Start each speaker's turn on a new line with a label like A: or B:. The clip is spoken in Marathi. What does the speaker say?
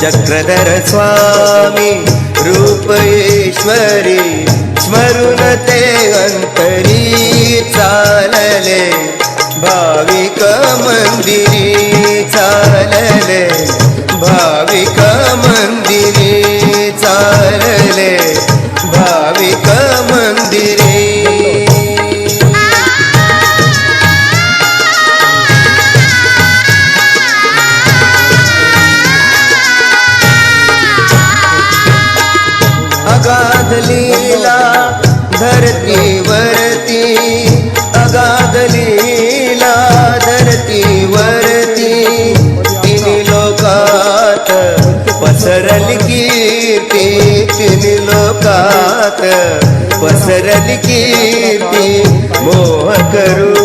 A: चक्रधर स्वामी रूपेश्वरी स्मरुन ते अंतरी चालले भाविक मंदिरी चालले. अगाध लीला धरतीवरती अगाध लीला धरतीवरती तिन्ही लोकात पसरली कीर्ती तिन्ही लोकात पसरली कीर्ती. मोह करू